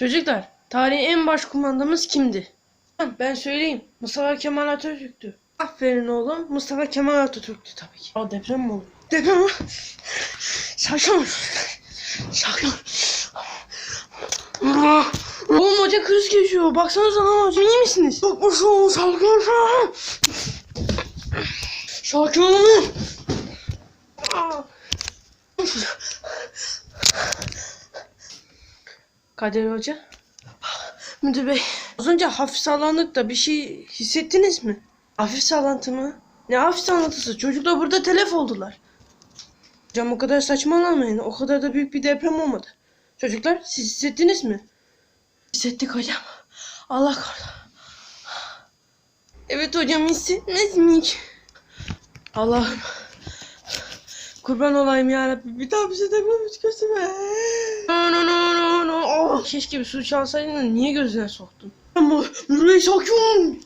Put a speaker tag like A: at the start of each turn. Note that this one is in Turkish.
A: Çocuklar, tarihin en baş kumandamız kimdi? Ben söyleyeyim. Mustafa Kemal Atatürk'tü. Aferin oğlum. Mustafa Kemal Atatürk'tü tabii ki. Aa deprem mi oldu? Deprem mi? Sakin ol. Sakin ol. Oğlum hoca kriz geçiyor. Baksanıza lan hocam iyi misiniz? Bakmış olun sakin ol. Sakin olun. Aa. Kadir Hoca. Müdür Bey. Az önce hafif sallandık da bir şey hissettiniz mi? Hafif sallantı mı? Ne hafif sallantısı? Çocuklar burada telef oldular. Hocam o kadar saçmalamayın. O kadar da büyük bir deprem olmadı. Çocuklar siz hissettiniz mi? Hissettik hocam. Allah korusun. Evet hocam hissetmez miyik? Allah'ım. Kurban olayım ya Rabbi. Bir daha bize deprem hiç gösterme. No no no no keşke bir su çalsaydın da niye gözüne soktun? Ama Nurey sakin.